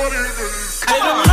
Come on.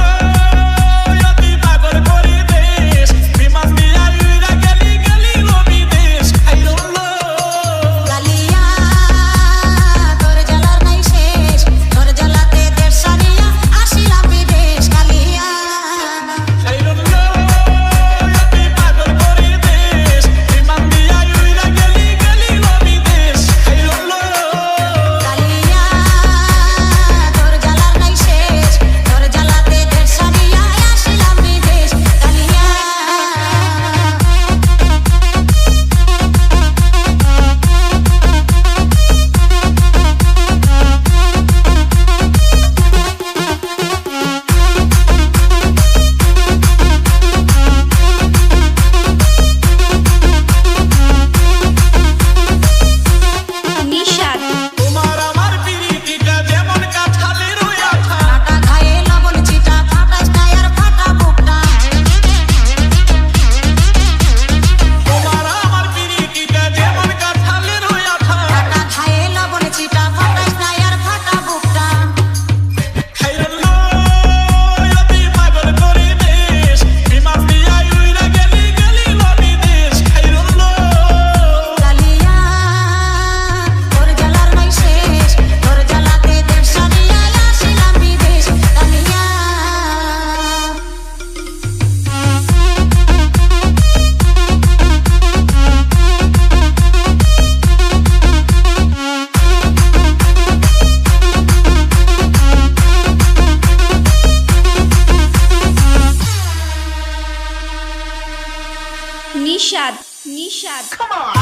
Nishad Nishad.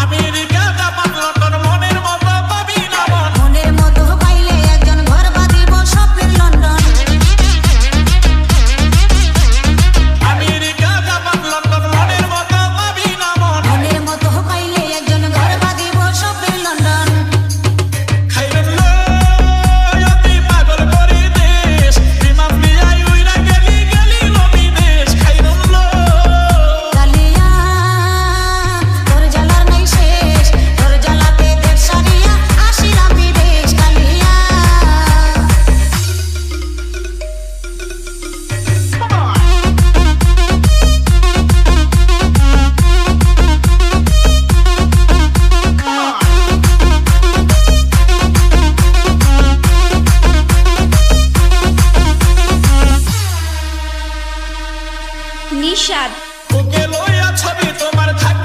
America Nishad. ছবি তোমার থাক